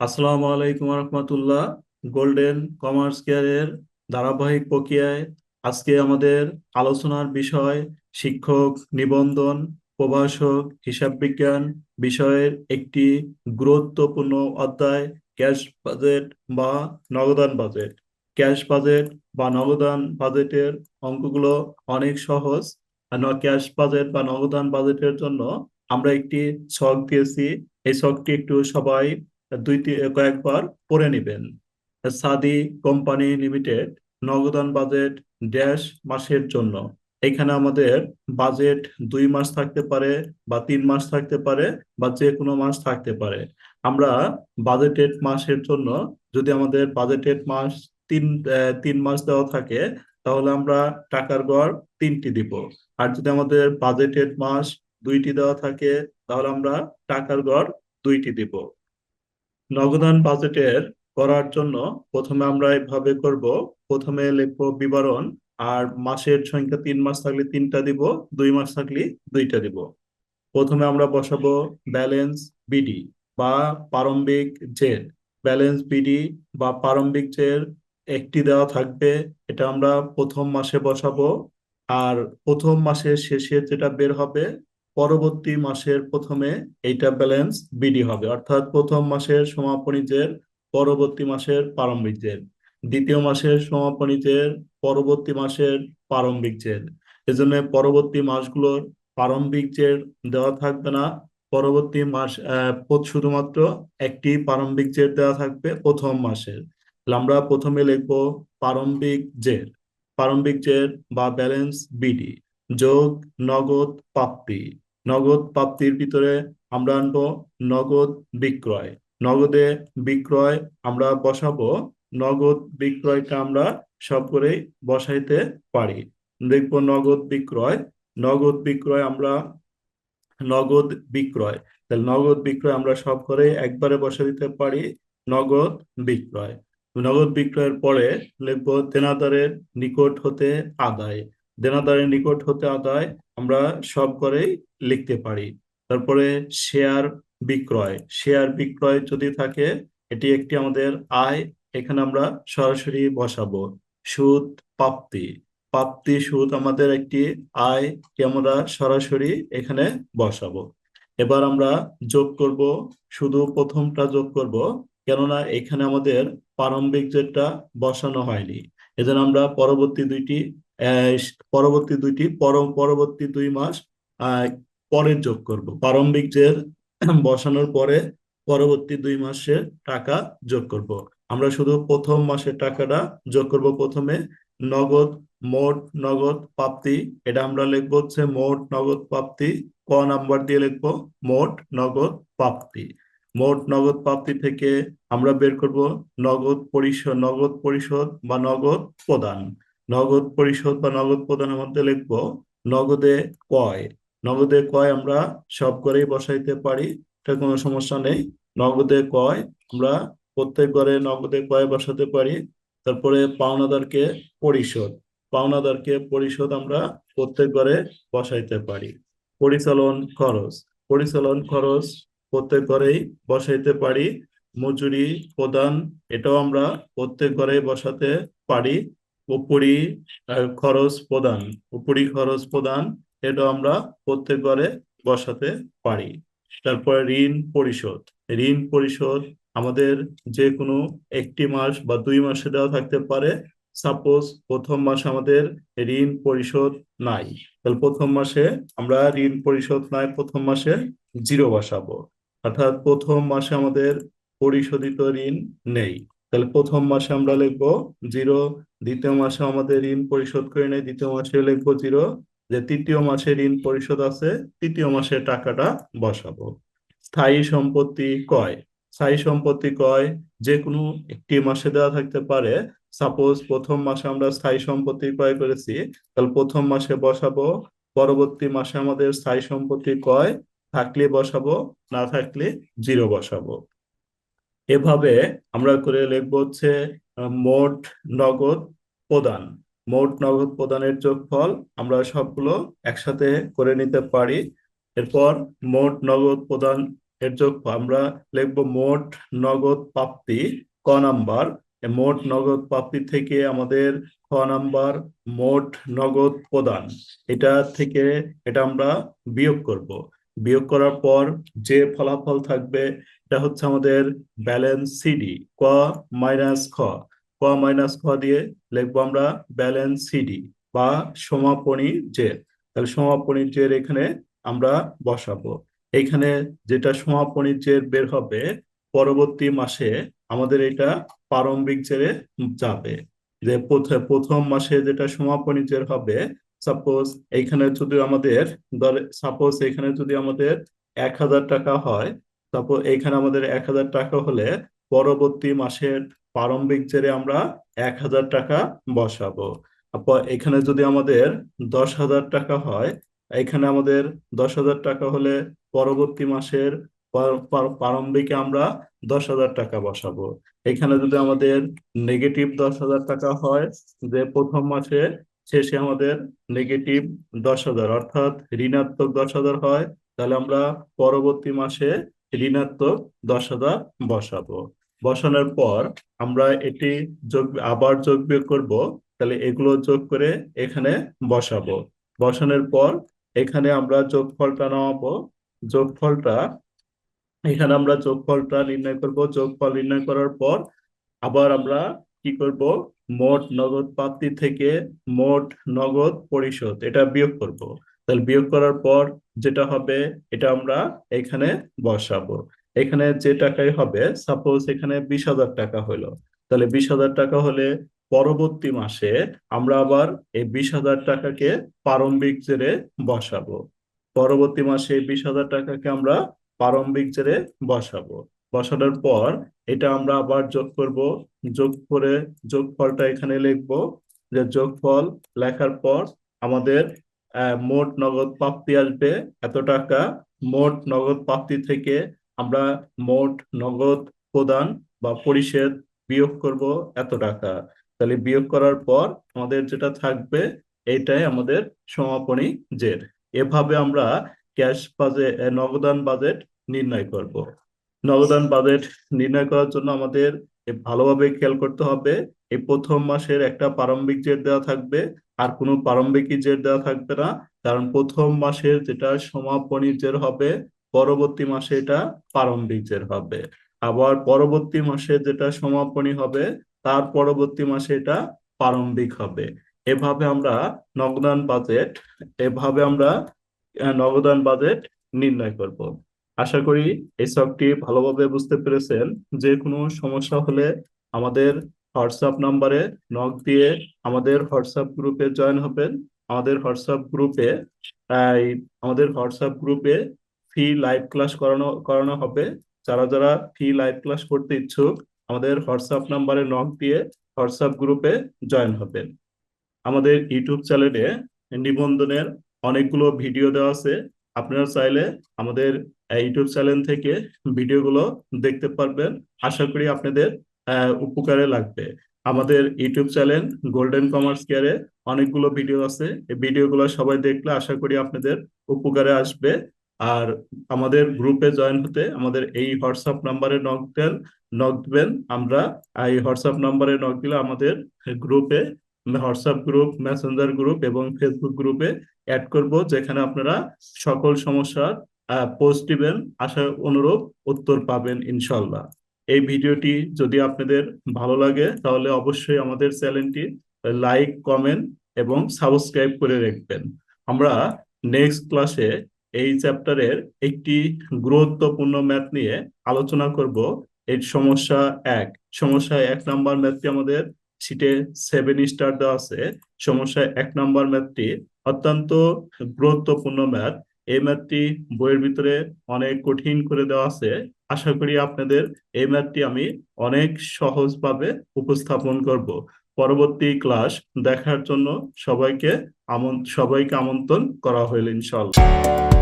আসসালামু আলাইকুম রহমতুল্লাহ golden commerce কেয়ারের ধারাবাহিক প্রক্রিয়ায় আজকে আমাদের আলোচনার বিষয় শিক্ষক নিবন্ধন, প্রভাষক, হিসাব বিজ্ঞান বিষয়ের একটি গুরুত্বপূর্ণ অধ্যায় ক্যাশ বাজেট বা নগদান বাজেট ক্যাশ বাজেট বা নগদান বাজেটের অঙ্কগুলো অনেক সহজ। ক্যাশ বাজেট বা নগদান বাজেটের জন্য আমরা একটি ছক দিয়েছি। এই ছকটি একটু সবাই দুই কয়েকবার পড়ে নেবেন। সাদি কোম্পানি লিমিটেড, নগদান বাজেট ড্যাশ মাসের জন্য। এখানে আমাদের বাজেট দুই মাস থাকতে পারে বা তিন মাস থাকতে পারে বা যে কোনো মাস থাকতে পারে। আমরা বাজেটেড মাসের জন্য যদি আমাদের বাজেটেড মাস তিন তিন মাস দেওয়া থাকে, তাহলে আমরা টাকার গড় তিনটি দিব। আর যদি আমাদের বাজেটেড মাস দুইটি দেওয়া থাকে, তাহলে আমরা টাকার গড় দুইটি দিব। নগদান বাজেটের করার জন্য প্রথমে আমরা এভাবে করব। প্রথমে লিখব বিবরণ, আর মাসের সংখ্যা তিন মাস থাকলে তিনটা দিব, দুই মাস থাকলে দুইটা দিব। প্রথমে আমরা বসাবো ব্যালেন্স বিডি বা প্রারম্ভিক জের ব্যালেন্স বিডি বা প্রারম্ভিক জের একটি দেওয়া থাকবে, এটা আমরা প্রথম মাসে বসাবো। আর প্রথম মাসের শেষে যেটা বের হবে পরবর্তী মাসের প্রথমে এইটা ব্যালেন্স বিডি হবে। অর্থাৎ প্রথম মাসের সমাপনী জের, পরবর্তী মাসের প্রারম্ভিক জের। দ্বিতীয় মাসের সমাপনী জের, পরবর্তী মাসের প্রারম্ভিক জের। এজন্য পরবর্তী মাসগুলোর প্রারম্ভিক জের দেওয়া থাকবে না। পরবর্তী মাস শুধুমাত্র একটি প্রারম্ভিক জের দেওয়া থাকবে প্রথম মাসের। আমরা প্রথমে লিখব প্রারম্ভিক জের। প্রারম্ভিক জের বা ব্যালেন্স বিডি যোগ নগদ প্রাপ্তি। নগদ প্রাপ্তির ভিতরে আমরা আনব নগদ বিক্রয়। নগদে বিক্রয় আমরা বসাবো, নগদ বিক্রয়টা আমরা সব করেই বসাইতে পারি। দেখব নগদ বিক্রয় নগদ বিক্রয় আমরা, নগদ বিক্রয়। তাহলে নগদ বিক্রয় আমরা সব করে একবারে বসে দিতে পারি, নগদ বিক্রয়। নগদ বিক্রয়ের পরে লিখব তেনাদারের নিকট হতে আদায়। দেনাদারের নিকট হতে আদায় আমরা সব করেই লিখতে পারি। তারপরে শেয়ার বিক্রয়। শেয়ার বিক্রয় যদি থাকে, এটি একটি আমাদের আয়, এখানে আমরা সরাসরি বসাবো। সুদ, প্রাপ্তি। প্রাপ্তি, সুদ আমাদের একটি আয় আমরা সরাসরি এখানে বসাবো। এবার আমরা যোগ করব, শুধু প্রথমটা যোগ করব, কেননা এখানে আমাদের প্রারম্ভিক যেটা বসানো হয়নি। এজন্য আমরা পরবর্তী দুইটি পরবর্তী দুইটি পরম পরবর্তী দুই মাস আহ, পরে যোগ করব। প্রারম্ভিক যে বসানোর পরে পরবর্তী দুই মাসের টাকা যোগ করব। আমরা শুধু প্রথম মাসের টাকাটা যোগ করব প্রথমে। নগদ মোট নগদ প্রাপ্তি এটা আমরা লিখব হচ্ছে মোট নগদ প্রাপ্তি। ক নাম্বার দিয়ে লিখব মোট নগদ প্রাপ্তি। মোট নগদ প্রাপ্তি থেকে আমরা বের করব নগদ পরিশোধ নগদ পরিশোধ বা নগদ প্রদান। নগদ পরিশোধ বা নগদ প্রদানের মধ্যে লিখব নগদে কয় নগদে কয় আমরা সব করেই বসাইতে পারি, এটা কোনো সমস্যা নেই। নগদে কয় আমরা প্রত্যেক ঘরে নগদে কয় বসাতে পারি। তারপরে পাওনাদারকে পরিশোধ। পাওনাদারকে পরিশোধ আমরা প্রত্যেক ঘরে বসাইতে পারি। পরিচালন খরচ। পরিচালন খরচ প্রত্যেক ঘরেই বসাইতে পারি। মজুরি প্রদান, এটাও আমরা প্রত্যেক ঘরে বসাতে পারি। উপরি খরচ প্রদান। উপরি খরচ প্রদান, এটা আমরা প্রত্যেক ঘরে বসাতে পারি। তারপরে ঋণ পরিশোধ। ঋণ পরিশোধ আমাদের যে কোনো একটি মাস বা দুই মাসে দেওয়া থাকতে পারে। সাপোজ প্রথম মাসে আমাদের ঋণ পরিশোধ নাই। তাহলে প্রথম মাসে আমরা ঋণ পরিশোধ নাই, প্রথম মাসে জিরো বসাবো। অর্থাৎ প্রথম মাসে আমাদের পরিশোধিত ঋণ নেই। তাহলে প্রথম মাসে আমরা লিখব জিরো, দ্বিতীয় মাসে আমাদের ঋণ পরিশোধ করে নেই, দ্বিতীয় মাসে লিখব জিরো, যে তৃতীয় মাসে ঋণ পরিশোধ আছে, তৃতীয় মাসে টাকাটা বসাবো। স্থায়ী সম্পত্তি কয়? স্থায়ী সম্পত্তি কয়, যে কোনো একটি মাসে দেওয়া থাকতে পারে। সাপোজ প্রথম মাসে আমরা স্থায়ী সম্পত্তি ক্রয় করেছি, তাহলে প্রথম মাসে বসাবো, পরবর্তী মাসে আমাদের স্থায়ী সম্পত্তি কয়, থাকলে বসাবো, না থাকলে জিরো বসাবো। এভাবে আমরা করে লিখব হচ্ছে মোট নগদ প্রদান। মোট নগদ প্রদানের যোগফল আমরা সবগুলো একসাথে করে নিতে পারি। এরপর মোট নগদ প্রদান এর যোগফল আমরা লিখব মোট নগদ প্রাপ্তি, ক নাম্বার। মোট নগদ প্রাপ্তি থেকে আমাদের খ নাম্বার মোট নগদ প্রদান। এটা থেকে এটা আমরা বিয়োগ করব। বিয়োগ করার পর যে ফলাফল থাকবে, এটা হচ্ছে আমাদের ব্যালেন্স সিডি ক মাইনাস খ। ক মাইনাস খ দিয়ে লিখব আমরা ব্যালেন্স সিডি বা সমাপনী জের তাহলে সমাপনী জের এখানে আমরা বসাবো। এখানে যেটা সমাপনী জের বের হবে, পরবর্তী মাসে আমাদের এটা প্রারম্ভিক জেরে যাবে। যে প্রথ- প্রথম মাসে যেটা সমাপনী জের হবে সাপোজ এইখানে যদি আমাদের, ধরে সাপোজ এখানে যদি আমাদের এক হাজার টাকা হয় তারপর এইখানে আমাদের এক হাজার টাকা হলে পরবর্তী মাসের প্রারম্ভিক জেরে আমরা এক হাজার টাকা বসাবো। এখানে যদি আমাদের দশ হাজার টাকা হয়, এখানে আমাদের দশ হাজার টাকা হলে পরবর্তী মাসের পর- পর- প্রারম্ভিকে আমরা দশ হাজার টাকা বসাবো। এখানে যদি আমাদের নেগেটিভ দশ হাজার টাকা হয়, যে প্রথম মাসে শেষে আমাদের নেগেটিভ দশ হাজার। অর্থাৎ ঋণাত্মক দশ হাজার হয়, তাহলে আমরা পরবর্তী মাসে ঋণাত্মক দশ হাজার বসাবো। বসানোর পর আমরা এটি যোগ, আবার যোগ বিয়োগ করব, তাহলে এগুলো যোগ করে এখানে বসাবো। বসানোর পর এখানে আমরা যোগফলটা নামাবো। যোগফলটা, এখানে আমরা যোগফলটা নির্ণয় করব। যোগফল নির্ণয় করার পর আবার আমরা কি করব? মোট নগদ প্রাপ্তি থেকে মোট নগদ পরিশোধ, এটা বিয়োগ করব। তাহলে বিয়োগ করার পর যেটা হবে, এটা আমরা এখানে বসাবো। এখানে যে টাকাই হবে সাপোজ এখানে বিশ হাজার টাকা হলো। তাহলে বিশ হাজার টাকা হলে পরবর্তী মাসে আমরা আবার এই বিশ হাজার টাকাকে প্রারম্ভিক জেরে বসাবো। পরবর্তী মাসে বিশ হাজার টাকাকে আমরা প্রারম্ভিক জেরে বসাবো। বসানোর পর এটা আমরা আবার যোগ করব, যোগ করে যোগফলটা এখানে লিখব যে যোগফল লেখার পর আমাদের মোট নগদ প্রাপ্তি আসবে এত টাকা। মোট নগদ প্রাপ্তি থেকে আমরা মোট নগদ প্রদান বা পরিশোধ বিয়োগ করব এত টাকা। তাহলে বিয়োগ করার পর আমাদের যেটা থাকবে এইটাই আমাদের সমাপনী জের। এভাবে আমরা ক্যাশ বাজেট নগদান বাজেট নির্ণয় করব। নগদান বাজেট নির্ণয় করার জন্য আমাদের ভালোভাবে খেয়াল করতে হবে। এই প্রথম মাসের একটা প্রারম্ভিক জেট দেওয়া থাকবে, আর কোনো প্রারম্ভিক জেট দেওয়া থাকবে না। কারণ প্রথম মাসের যেটা সমাপনী জের হবে, পরবর্তী মাসে এটা প্রারম্ভিক জের হবে। আবার পরবর্তী মাসে যেটা সমাপনী হবে, তার পরবর্তী মাসে এটা প্রারম্ভিক হবে। এভাবে আমরা নগদান বাজেট, এভাবে আমরা নগদান বাজেট নির্ণয় করব। আশা করি এই সবটি ভালোভাবে বুঝতে পেরেছেন। যে কোনো সমস্যা হলে আমাদের হোয়াটসঅ্যাপ নাম্বারে নক দিয়ে আমাদের হোয়াটসঅ্যাপ গ্রুপে জয়েন হবেন। আমাদের হোয়াটসঅ্যাপ গ্রুপে এই আমাদের হোয়াটসঅ্যাপ গ্রুপে ফ্রি লাইভ ক্লাস করানো করানো হবে। যারা যারা ফ্রি লাইভ ক্লাস করতে ইচ্ছুক, আমাদের হোয়াটসঅ্যাপ নাম্বারে নক দিয়ে হোয়াটসঅ্যাপ গ্রুপে জয়েন হবেন। আমাদের ইউটিউব চ্যানেলে নিবন্ধনের অনেকগুলো ভিডিও দেওয়া আছে। আপনারা চাইলে আমাদের ইউটিউব চ্যানেল থেকে ভিডিওগুলো দেখতে পারবেন। আশা করি আপনাদের উপকারে লাগবে। আমাদের ইউটিউব চ্যানেল গোল্ডেন কমার্স কেয়ারে অনেকগুলো ভিডিও আছে। এই ভিডিওগুলো সবাই দেখলে আশা করি আপনাদের উপকারে আসবে। আর আমাদের গ্রুপে জয়েন হতে আমাদের এই হোয়াটসঅ্যাপ নাম্বারে নক দেন নক দিবেন। আমরা এই হোয়াটসঅ্যাপ নাম্বারে নক দিলে আমাদের গ্রুপে হোয়াটসঅ্যাপ গ্রুপ মেসেঞ্জার গ্রুপ এবং ফেসবুক গ্রুপে অ্যাড করব, যেখানে আপনারা সকল সমস্যার পোস্ট দিবেন আশা অনুরূপ উত্তর পাবেন ইনশাল্লাহ এই ভিডিওটি যদি আপনাদের ভালো লাগে, তাহলে অবশ্যই আমাদের চ্যানেলটি লাইক, কমেন্ট এবং সাবস্ক্রাইব করে রাখবেন। আমরা নেক্সট ক্লাসে এই চ্যাপ্টারের একটি গুরুত্বপূর্ণ ম্যাথ নিয়ে আলোচনা করব। এর সমস্যা এক। সমস্যা এক নাম্বার ম্যাথটি আমাদের সিটে সেভেন স্টার দেওয়া আছে। সমস্যা এক নাম্বার ম্যাথটি অত্যন্ত গুরুত্বপূর্ণ ম্যাথ এই ম্যাথটি বইয়ের ভিতরে অনেক কঠিন করে দেওয়া আছে। আশা করি আপনাদের এই ম্যাথটি আমি অনেক সহজভাবে উপস্থাপন করব। পরবর্তী ক্লাস দেখার জন্য সবাইকে সবাইকে আমন্ত্রণ করা হইল ইনশাল্লাহ